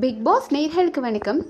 Big pass நேர்களுக்கு வணக்கம்.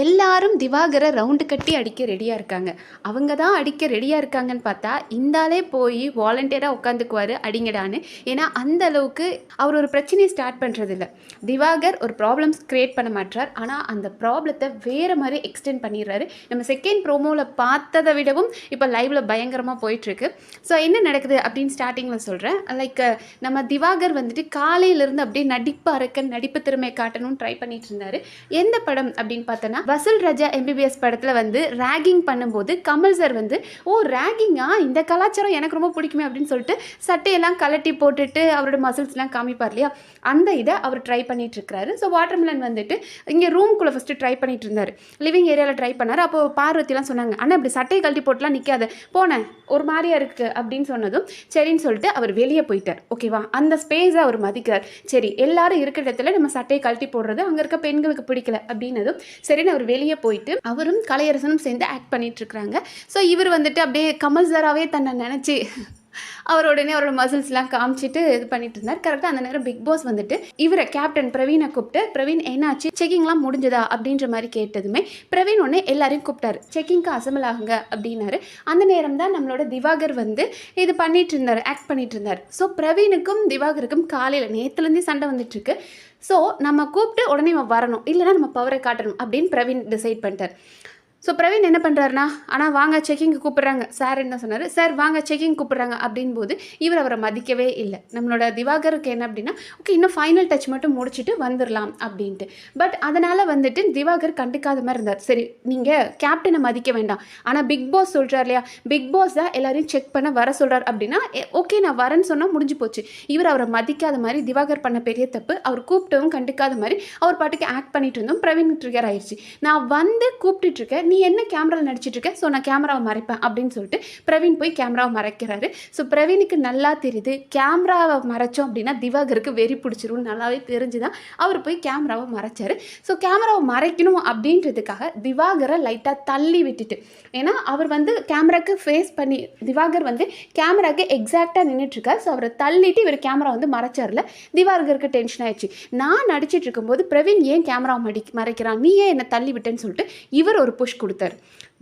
எல்லாரும் திவாகரை ரவுண்டு கட்டி அடிக்க ரெடியாக இருக்காங்க. அவங்க தான் அடிக்க ரெடியாக இருக்காங்கன்னு பார்த்தா இந்தாலே போய் வாலண்டியராக உட்காந்துக்குவார் அடிங்கடான்னு. ஏன்னா அந்த அளவுக்கு அவர் ஒரு பிரச்சனையை ஸ்டார்ட் பண்ணுறதில்ல திவாகர் ஒரு ப்ராப்ளம்ஸ் க்ரியேட் பண்ண மாட்டார் ஆனால் அந்த ப்ராப்ளத்தை வேறு மாதிரி எக்ஸ்டெண்ட் பண்ணிடுறாரு. நம்ம செகண்ட் ப்ரோமோவில் பார்த்ததை விடவும் இப்போ லைவில் பயங்கரமாக போயிட்டுருக்கு. ஸோ என்ன நடக்குது அப்படின்னு ஸ்டார்டிங்கில் சொல்கிறேன் லைக் நம்ம திவாகர் வந்துட்டு காலையிலேருந்து அப்படியே நடிப்பாக இருக்க நடிப்பு திறமை காட்டணும்னு ட்ரை பண்ணி பண்ணிட்டு இருந்தாரு எந்த படம் அப்படின்னு பார்த்தோன்னா வசூல் ராஜா எம்பிபிஎஸ் படத்தில் வந்து ரேகிங் பண்ணும்போது கமல் சார் வந்து ஓ ரேகிங்கா இந்த கலாச்சாரம் எனக்கு ரொம்ப பிடிக்குமே அப்படின்னு சொல்லிட்டு சட்டையெல்லாம் கலட்டி போட்டுட்டு அவரோட மசில்ஸ்லாம் காமிப்பார் இல்லையா? அந்த இதை அவர் ட்ரை பண்ணிட்டு இருக்கிறாரு ஸோ வாட்டர்மெலன் வந்துட்டு இங்கே ரூம்குள்ளே ஃபஸ்ட்டு ட்ரை பண்ணிட்டு இருந்தார் லிவிங் ஏரியாவில் ட்ரை பண்ணார். அப்போ பார்வதிலாம் சொன்னாங்க ஆனால் இப்படி சட்டையை கழட்டி போட்டுலாம் நிற்காத போனேன் ஒரு மாதிரியா இருக்குது அப்படின்னு சொன்னதும் சரின்னு சொல்லிட்டு அவர் வெளியே போயிட்டார். ஓகேவா அந்த ஸ்பேஸை அவர் மதிக்கிறார். சரி எல்லாரும் இருக்கிற இடத்துல நம்ம சட்டையை கழட்டி போடுறது அங்கே இருக்க பெண்களுக்கு பிடிக்கல அப்படின்னதும் சரின்னு அவர் வெளியே போயிட்டு அவரும் கலையரசனும் சேர்ந்து ஆக்ட் பண்ணிட்டு இருக்கிறாங்க. ஸோ இவர் வந்துட்டு அப்படியே கமல் சாராகவே தன்னை நினச்சி அவர் உடனே அவரோட மசில்ஸ்லாம் காமிச்சிட்டு இது பண்ணிட்டு இருந்தார். கரெக்டாக அந்த நேரம் பிக் பாஸ் வந்துட்டு இவரை கேப்டன் பிரவீனை கூப்பிட்டு பிரவீன் என்னாச்சு? செக்கிங்லாம் முடிஞ்சதா? அப்படின்ற மாதிரி கேட்டதுமே பிரவீன் உடனே எல்லாரையும் கூப்பிட்டாரு. செக்கிங்க்கு அசம்பிள் ஆகுங்க அப்படின்னாரு. அந்த நேரம் தான் நம்மளோட திவாகர் வந்து இது பண்ணிட்டு இருந்தார் ஆக்ட் பண்ணிட்டு இருந்தார். ஸோ பிரவீனுக்கும் திவாகருக்கும் காலையில் நேற்றுலேருந்தே சண்டை வந்துட்டுருக்கு ஸோ நம்ம கூப்பிட்டு உடனே இவன் வரணும். இல்லைன்னா நம்ம பவரை காட்டணும் அப்படின்னு பிரவீன் டிசைட் பண்ணிட்டார். ஸோ பிரவீன் என்ன பண்ணுறாருனா ஆனால் வாங்க செக்கிங் கூப்பிட்றாங்க. சார் என்ன சொன்னார்? சார் வாங்க செக்கிங் கூப்பிட்றாங்க. அப்படின் போது இவர் அவரை மதிக்கவே இல்லை. நம்மளோட திவாகருக்கு என்ன அப்படின்னா ஓகே இன்னும் ஃபைனல் டச் மட்டும் முடிச்சுட்டு வந்துடலாம் அப்படின்ட்டு. பட் அதனால் வந்துட்டு திவாகர் கண்டுக்காத மாதிரி இருந்தார். சரி நீங்கள் கேப்டனை மதிக்க வேண்டாம். ஆனால் பிக் பாஸ் சொல்கிறார் இல்லையா? பிக் பாஸ் தான் எல்லாரையும் செக் பண்ண வர சொல்கிறார் அப்படின்னா ஓகே நான் வரேன்னு சொன்னால் முடிஞ்சு போச்சு. இவர் அவரை மதிக்காத மாதிரி திவாகர் பண்ண பெரிய தப்பு அவர் கூப்பிட்டவும் கண்டுக்காத மாதிரி அவர் பாட்டுக்கு ஆக்ட் பண்ணிட்டு இருந்தோம் பிரவீன் ட்ரிகர் ஆயிடுச்சு நான் வந்து கூப்பிட்டுட்டு இருக்கேன் நீ என்ன கேமராவில் நடிச்சிட்டு இருக்க ஸோ நான் கேமராவை மறைப்பேன் அப்படின்னு சொல்லிட்டு பிரவீன் போய் கேமராவை மறைக்கிறாரு. ஸோ பிரவீனுக்கு நல்லா தெரியுது. கேமராவை மறைச்சோம் அப்படின்னா திவாகருக்கு வெறி பிடிச்சிரும் நல்லாவே தெரிஞ்சு தான் அவர் போய் கேமராவை மறைச்சார். ஸோ கேமராவை மறைக்கணும் அப்படின்றதுக்காக திவாகரை லைட்டாக தள்ளி விட்டுட்டு. ஏன்னா அவர் வந்து கேமராக்கு ஃபேஸ் பண்ணி திவாகர் வந்து கேமராக்கு எக்ஸாக்டாக நின்றுட்டுருக்கார் ஸோ அவரை தள்ளிட்டு இவர் கேமரா வந்து மறைச்சார்ல. திவாகருக்கு டென்ஷன் ஆயிடுச்சு. நான் நடிச்சிட்டு இருக்கும்போது பிரவீன் ஏன் கேமரா மடி மறைக்கிறான்? நீ ஏன் என்னை தள்ளி விட்டேன்னு சொல்லிட்டு இவர் ஒரு புஷ் கொடுத்தாரு.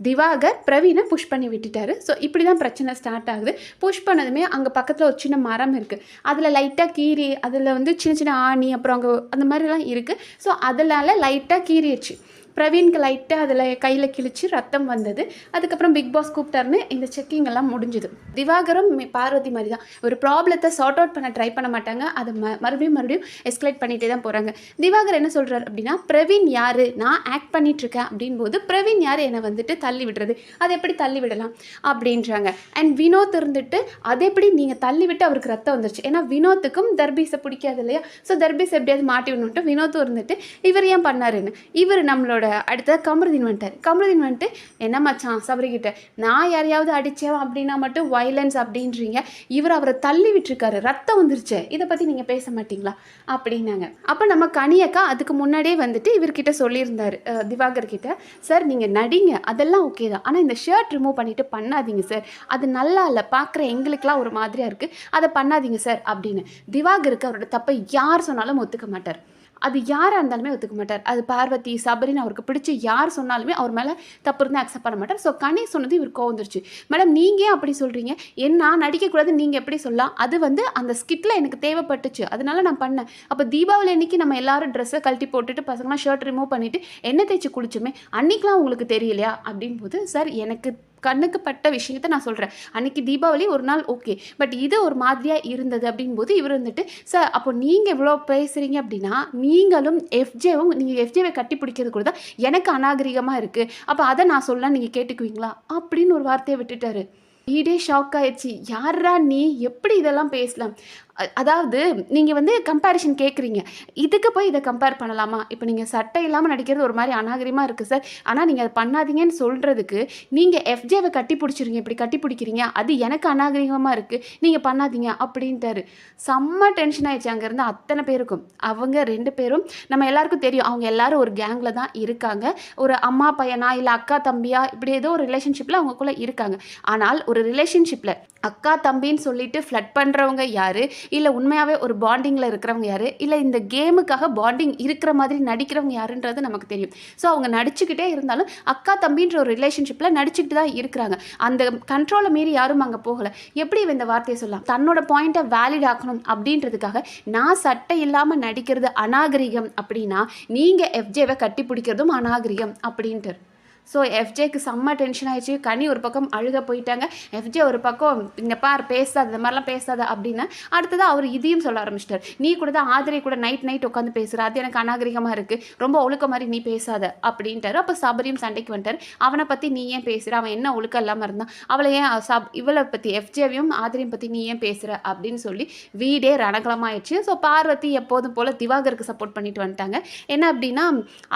திவாகர் பிரவீனை புஷ் பண்ணி விட்டுட்டாரு. ஸோ இப்படி தான் பிரச்சனை ஸ்டார்ட் ஆகுது. புஷ் பண்ணதுமே அங்கே பக்கத்தில் ஒரு சின்ன மரம் இருக்குது அதில் லைட்டாக கீறி அதில் வந்து சின்ன சின்ன ஆணி அப்புறம் அங்கே அந்த மாதிரிலாம் இருக்குது ஸோ அதனால லைட்டாக கீறிடுச்சு. பிரவீன்க்கு லைட்டாக அதில் கையில் கிழிச்சு ரத்தம் வந்தது. அதுக்கப்புறம் பிக் பாஸ் கூப்பிட்டாருன்னு இந்த செக்கிங் எல்லாம் முடிஞ்சுது. திவாகரும் பார்வதி மாதிரி தான் ஒரு ப்ராப்ளத்தை சார்ட் அவுட் பண்ண ட்ரை பண்ண மாட்டாங்க. அதை ம மறுபடியும் மறுபடியும் எஸ்கலேட் பண்ணிகிட்டே தான் போகிறாங்க திவாகர் என்ன சொல்கிறார் அப்படின்னா பிரவீன் யார்? நான் ஆக்ட் பண்ணிகிட்ருக்கேன் இருக்கேன். அப்படின் போது பிரவீன் யார்? என்னை வந்துட்டு தள்ளி விடுறது. அதை எப்படி தள்ளி விடலாம்? அப்படின்றாங்க. அண்ட் வினோத் இருந்துட்டு அதை எப்படி நீங்கள் தள்ளி விட்டு அவருக்கு ரத்தம் வந்துருச்சு? ஏன்னா வினோத்துக்கும் தர்பீஸை பிடிக்காது இல்லையா? ஸோ தர்பீஸ் எப்படியாவது மாட்டி விடணுன்ட்டு வினோத்தும் இருந்துட்டு இவர் ஏன் பண்ணாருன்னு? இவர் நம்மளோட அடுத்த கமருதீன் வந்துட்டார். கமருதீன் வந்துட்டு என்ன மச்சான் சபரிக்கிட்ட நான் யாரையாவது அடித்தேன் அப்படின்னா மட்டும் வைலன்ஸ் அப்படின்றீங்க. இவர் அவரை தள்ளி விட்டுருக்காரு. ரத்தம் வந்துருச்சு. இதை பற்றி நீங்கள் பேச மாட்டீங்களா? அப்படின்னாங்க. அப்போ நம்ம கனியக்கா அதுக்கு முன்னாடியே வந்துட்டு இவர்கிட்ட சொல்லியிருந்தார். திவாகர் கிட்ட சார் நீங்கள் நடிங்க. அதெல்லாம் ஓகே தான். ஆனால் இந்த ஷர்ட் ரிமூவ் பண்ணிவிட்டு பண்ணாதீங்க சார். அது நல்லா இல்லை. பார்க்குற எங்களுக்கெல்லாம் ஒரு மாதிரியாக இருக்குது அதை பண்ணாதீங்க சார். அப்படின்னு. திவாகருக்கு அவரோட தப்பை யார் சொன்னாலும் ஒத்துக்க மாட்டார். அது யாராக இருந்தாலுமே ஒத்துக்க மாட்டார். அது பார்வதி சபரின்னு அவருக்கு பிடிச்சி யார் சொன்னாலுமே அவர் மேலே தப்பு இருந்தால் அக்செப்ட் பண்ண மாட்டார். ஸோ கனி சொன்னது இவர் கோவந்துருச்சு மேடம் நீங்கள் ஏன் அப்படி சொல்கிறீங்க என்ன நான் நடிக்கக்கூடாது நீங்கள் எப்படி சொல்லலாம்? அது வந்து அந்த ஸ்கிட்டில் எனக்கு தேவைப்பட்டுச்சு. அதனால நான் பண்ணேன். அப்போ தீபாவளி அன்னைக்கு நம்ம எல்லாரும் ட்ரெஸ்ஸை கழட்டி போட்டுட்டு பசங்களாம் ஷர்ட் ரிமூவ் பண்ணிவிட்டு எண்ணெய் தேய்ச்சி குளிச்சுமே அன்னைக்கெலாம் உங்களுக்கு தெரியலையா? அப்படின் போது சார் எனக்கு கண்ணுக்கு பட்ட விஷயத்த நான் சொல்கிறேன் அன்னைக்கு தீபாவளி ஒரு நாள் ஓகே. பட் இது ஒரு மாதிரியாக இருந்தது அப்படின்போது இவர் வந்துட்டு சார் அப்போ நீங்கள் இவ்வளோ பேசுகிறீங்க அப்படின்னா நீங்களும் எஃப்ஜேவும் நீங்கள் எஃப்ஜேவை கட்டி பிடிக்கிறது கூட தான் எனக்கு அநாகரிகமாக இருக்குது அப்போ அதை நான் சொல்ல நீங்கள் கேட்டுக்குவீங்களா? அப்படின்னு ஒரு வார்த்தையை விட்டுட்டாரு. வீடே ஷாக் ஆயிடுச்சு. யாரா நீ? எப்படி இதெல்லாம் பேசலாம்? அதாவது நீங்கள் வந்து கம்பேரிஷன் கேட்குறீங்க இதுக்கு போய் இதை கம்பேர் பண்ணலாமா? இப்போ நீங்கள் சட்டை இல்லாமல் நடிக்கிறது ஒரு மாதிரி அநாகரிகமாக இருக்குது சார். ஆனால் நீங்கள் அதை பண்ணாதீங்கன்னு சொல்கிறதுக்கு நீங்கள் எஃப்ஜேவை கட்டி பிடிச்சிருங்க. இப்படி கட்டி பிடிக்கிறீங்க. அது எனக்கு அநாகரிகமாக இருக்குது நீங்கள் பண்ணாதீங்க அப்படின்ட்டாரு. செம்ம டென்ஷன் ஆயிடுச்சு. அங்கேருந்து அத்தனை பேருக்கும். அவங்க ரெண்டு பேரும் நம்ம எல்லாருக்கும் தெரியும். அவங்க எல்லாரும் ஒரு கேங்கில் தான் இருக்காங்க. ஒரு அம்மா பையனா இல்லை அக்கா தம்பியா இப்படி ஏதோ ஒரு ரிலேஷன்ஷிப்பில் அவங்கக்குள்ளே இருக்காங்க. ஆனால் ஒரு ரிலேஷன்ஷிப்பில் அக்கா தம்பின்னு சொல்லிட்டு ஃப்ளட் பண்ணுறவங்க யார்? இல்லை உண்மையாகவே ஒரு பாண்டிங்கில் இருக்கிறவங்க யார்? இல்லை இந்த கேமுக்காக பாண்டிங் இருக்கிற மாதிரி நடிக்கிறவங்க யாருன்றது நமக்கு தெரியும். ஸோ அவங்க நடிச்சுக்கிட்டே இருந்தாலும் அக்கா தம்பின்ற ஒரு ரிலேஷன்ஷிப்பில் நடிச்சுக்கிட்டு தான் இருக்கிறாங்க. அந்த கண்ட்ரோலை மீறி யாரும் அங்கே போகலை. எப்படி இவன் இந்த வார்த்தையை சொல்லலாம்? தன்னோட பாயிண்ட்டை வேலிட் ஆக்கணும் அப்படின்றதுக்காக நான் சட்டை இல்லாமல் நடிக்கிறது அநாகரிகம் அப்படின்னா நீங்கள் எஃப்ஜேவை கட்டி பிடிக்கிறதும் அநாகரிகம் அப்படின்ட்டு. ஸோ எஃப்ஜேக்கு செம்ம டென்ஷன் ஆயிடுச்சு. கனி ஒரு பக்கம் அழுக போயிட்டாங்க. எஃப்ஜே ஒரு பக்கம் இந்த பார் பேசாத இந்த மாதிரிலாம் பேசாத அப்படின்னு. அடுத்தது அவர் இதையும் சொல்ல ஆரம்பிச்சிட்டார். நீ கூட தான் ஆதிரை கூட நைட் நைட் உட்காந்து பேசுகிற அது எனக்கு அநாகரிகமாக இருக்குது ரொம்ப ஒழுக்க மாதிரி நீ பேசாத அப்படின்ட்டாரு. அப்போ சபரியும் சண்டைக்கு வந்துட்டார். அவனை பற்றி நீ ஏன் பேசுகிற அவன் என்ன ஒழுக்கம் இல்லாமல் இருந்தான்? அவளை ஏன் சப் இவளை பற்றி எஃப்ஜேவையும் ஆதிரையும் பற்றி நீ ஏன் பேசுகிற அப்படின்னு சொல்லி வீடே ரணகலமாயிடுச்சு ஸோ பார்வதி எப்போதும் போல் திவாகருக்கு சப்போர்ட் பண்ணிட்டு வந்துட்டாங்க. என்ன அப்படின்னா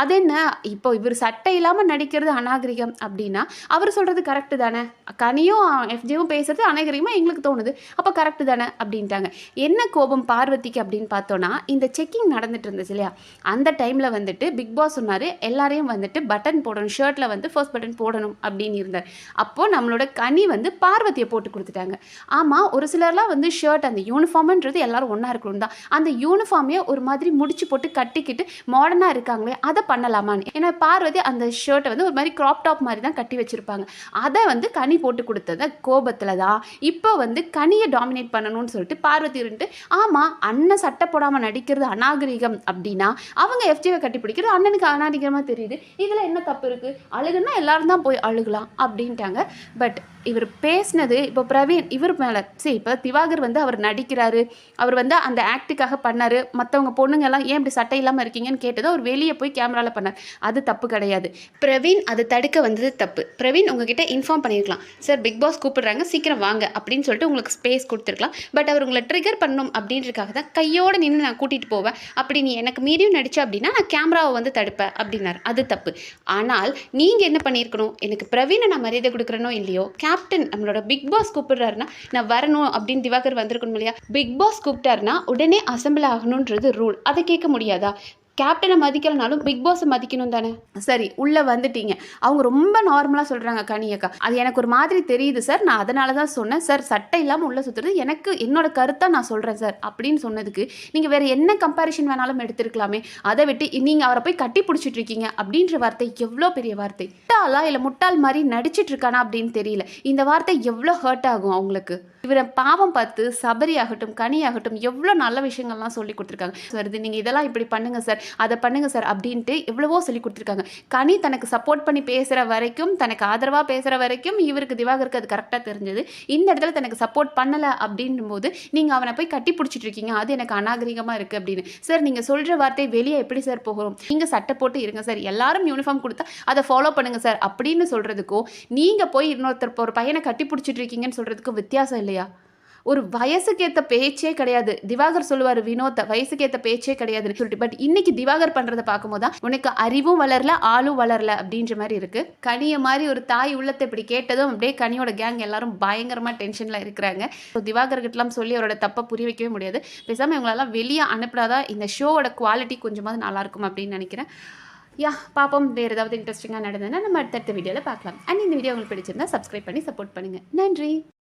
அது என்ன? இப்போ இவர் சட்டை இல்லாமல் நடிக்கிறது அநாகரிகம் அப்படின்னா அவர் சொல்கிறது கரெக்டு தானே? கனியும் எஃப்ஜேவும் பேசுறது அநாகரிகமாக எங்களுக்கு தோணுது. அப்போ கரெக்டு தானே? அப்படின்ட்டாங்க. என்ன கோபம் பார்வதிக்கு அப்படின்னு பார்த்தோன்னா இந்த செக்கிங் நடந்துட்டு இருந்துச்சு இல்லையா? அந்த டைமில் வந்துட்டு பிக் பாஸ் சொன்னார் எல்லாரையும் வந்துட்டு பட்டன் போடணும் ஷர்ட்டில் வந்து ஃபர்ஸ்ட் பட்டன் போடணும் அப்படின்னு இருந்தார். அப்போது நம்மளோட கனி வந்து பார்வதியை போட்டு கொடுத்துட்டாங்க. ஆமாம் ஒரு சிலர்லாம் வந்து ஷர்ட் அந்த யூனிஃபார்ம்ன்றது எல்லாரும் ஒன்றா இருக்கணும் தான். அந்த யூனிஃபார்மே ஒரு மாதிரி முடிச்சு போட்டு கட்டிக்கிட்டு மாடர்னாக இருக்காங்களே அதை பண்ணலாமான்னு. ஏன்னா பார்வதி அந்த ஷர்ட்டை வந்து ஒரு மாதிரி க்ராப் டாப் மாதிரி தான் கட்டி வச்சுருப்பாங்க. அதை வந்து கனி போட்டு கொடுத்தத கோபத்தில் தான் இப்போ வந்து கனியை டாமினேட் பண்ணணும்னு சொல்லிட்டு பார்வதி இருந்துட்டு ஆமாம் அண்ணன் சட்டை போடாமல் நடிக்கிறது அநாகரிகம் அப்படின்னா அவங்க எஃப்ஜிவை கட்டி பிடிக்கிறது அண்ணனுக்கு அநாகரிகமாக தெரியுது. இதில் என்ன தப்பு இருக்குது அழுகுன்னா எல்லாரும் தான் போய் அழுகலாம் அப்படின்ட்டாங்க. பட் இவர் பேசினது இப்போ பிரவீன் இவர் மேலே. சரி இப்போ திவாகர் வந்து அவர் நடிக்கிறாரு. அவர் வந்து அந்த ஆக்டுக்காக பண்ணார். மற்றவங்க பொண்ணுங்க எல்லாம் ஏன் இப்படி சட்டை இல்லாமல் இருக்கீங்கன்னு கேட்டது அவர் வெளியே போய் கேமராவில் பண்ணார். அது தப்பு கிடையாது. பிரவீன் அது தடுக்க வந்தது தப்பு. பிரவீன் உங்ககிட்ட இன்ஃபார்ம் பண்ணியிருக்கலாம் சார் பிக் பாஸ் கூப்பிடுறாங்க சீக்கிரம் வாங்க அப்படின்னு சொல்லிட்டு உங்களுக்கு ஸ்பேஸ் கொடுத்துருக்கலாம். பட் அவர் உங்களை ட்ரிகர் பண்ணணும் அப்படின்றதுக்காக தான் கையோடு நின்று நான் கூட்டிகிட்டு போவேன். அப்படி நீ எனக்கு மீறியும் நடிச்ச அப்படின்னா நான் கேமராவை வந்து தடுப்பேன் அப்படின்னார். அது தப்பு. ஆனால் நீங்கள் என்ன பண்ணியிருக்கணும்? எனக்கு பிரவீனை நான் மரியாதை கொடுக்குறனோ இல்லையோ கே கேப்டன் நம்மளோட பிக் பாஸ் கூப்பிடுறாருன்னா நான் வரணும் அப்படின்னு திவாகர் வந்திருக்கணும் இல்லையா? பிக் பாஸ் கூப்பிட்டாருன்னா உடனே அசம்பிள் ஆகணுன்றது ரூல் அதை கேட்க முடியாதா? கேப்டனை மதிக்கலனாலும் பிக் பாஸை மதிக்கணும் தானே? சரி உள்ளே வந்துட்டீங்க. அவங்க ரொம்ப நார்மலாக சொல்கிறாங்க கனியக்கா அது எனக்கு ஒரு மாதிரி தெரியுது சார் நான் அதனால தான் சொன்னேன் சார் சட்டை இல்லாமல் உள்ளே சுற்றுறது எனக்கு என்னோட கருத்தை நான் சொல்கிறேன் சார் அப்படின்னு சொன்னதுக்கு நீங்கள் வேறு என்ன கம்பேரிஷன் வேணாலும் எடுத்திருக்கலாமே? அதை விட்டு நீங்கள் அவரை போய் கட்டி பிடிச்சிட்டு இருக்கீங்க அப்படின்ற வார்த்தை எவ்வளோ பெரிய வார்த்தை? முட்டாளா இல்லை முட்டாள் மாதிரி நடிச்சிட்டு இருக்கானா அப்படின்னு தெரியல. இந்த வார்த்தை எவ்வளோ ஹர்ட் ஆகும் அவங்களுக்கு? இவரை பாவம் பார்த்து சபரி ஆகட்டும் கனி ஆகட்டும் எவ்வளோ நல்ல விஷயங்கள்லாம் சொல்லி கொடுத்துருக்காங்க. சார் இது நீங்கள் இதெல்லாம் இப்படி பண்ணுங்க சார் அதை பண்ணுங்க சார் அப்படின்ட்டு எவ்வளவோ சொல்லி கொடுத்துருக்காங்க. கனி தனக்கு சப்போர்ட் பண்ணி பேசுகிற வரைக்கும் தனக்கு ஆதரவாக பேசுகிற வரைக்கும் இவருக்கு திவாகருக்கு அது கரெக்டாக தெரிஞ்சது. இந்த இடத்துல தனக்கு சப்போர்ட் பண்ணலை அப்படின்னும் போது நீங்கள் அவனை போய் கட்டி பிடிச்சிட்டு இருக்கீங்க. அது எனக்கு அநாகரிகமாக இருக்குது அப்படின்னு. சார் நீங்கள் சொல்கிற வார்த்தை வெளியே எப்படி சார் போகிறோம் நீங்கள் சட்டை போட்டு இருங்க சார். எல்லாரும் யூனிஃபார்ம் கொடுத்தா அதை ஃபாலோ பண்ணுங்கள் சார் அப்படின்னு சொல்கிறதுக்கும் நீங்கள் போய் இன்னொருத்தர் ஒரு பையனை கட்டி பிடிச்சிட்டு இருக்கீங்கன்னு சொல்கிறதுக்கும் வித்தியாசம் இல்லை. இல்லையா? ஒரு வயசுக்கேற்ற பேச்சே கிடையாது. திவாகர் சொல்லுவார் வினோத்தை வயசுக்கேற்ற பேச்சே கிடையாதுன்னு சொல்லிட்டு. பட் இன்னைக்கு திவாகர் பண்ணுறதை பார்க்கும்போது தான் உனக்கு அறிவும் வளரல ஆளும் வளரல அப்படின்ற மாதிரி இருக்கு. கனியை மாதிரி ஒரு தாய் உள்ளத்தை இப்படி கேட்டதும் அப்படியே கனியோட கேங் எல்லாரும் பயங்கரமாக டென்ஷனில் இருக்கிறாங்க. ஸோ திவாகர்கிட்டலாம் சொல்லி அவரோட தப்பை புரிய வைக்கவே முடியாது. பேசாமல் இவங்களெல்லாம் வெளியே அனுப்பினாதான் இந்த ஷோவோட குவாலிட்டி கொஞ்சமாவது நல்லா இருக்கும் அப்படின்னு நினைக்கிறேன். யா பாப்போம் வேறு ஏதாவது இன்ட்ரெஸ்டிங்காக நடந்ததுன்னா நம்ம அடுத்தடுத்த வீடியோவில் பார்க்கலாம். அண்ட் இந்த வீடியோ உங்களுக்கு பிடிச்சிருந்தா சப்ஸ்கிரைப் பண்ணி சப்போர்ட் பண்ணுங்கள் நன்றி.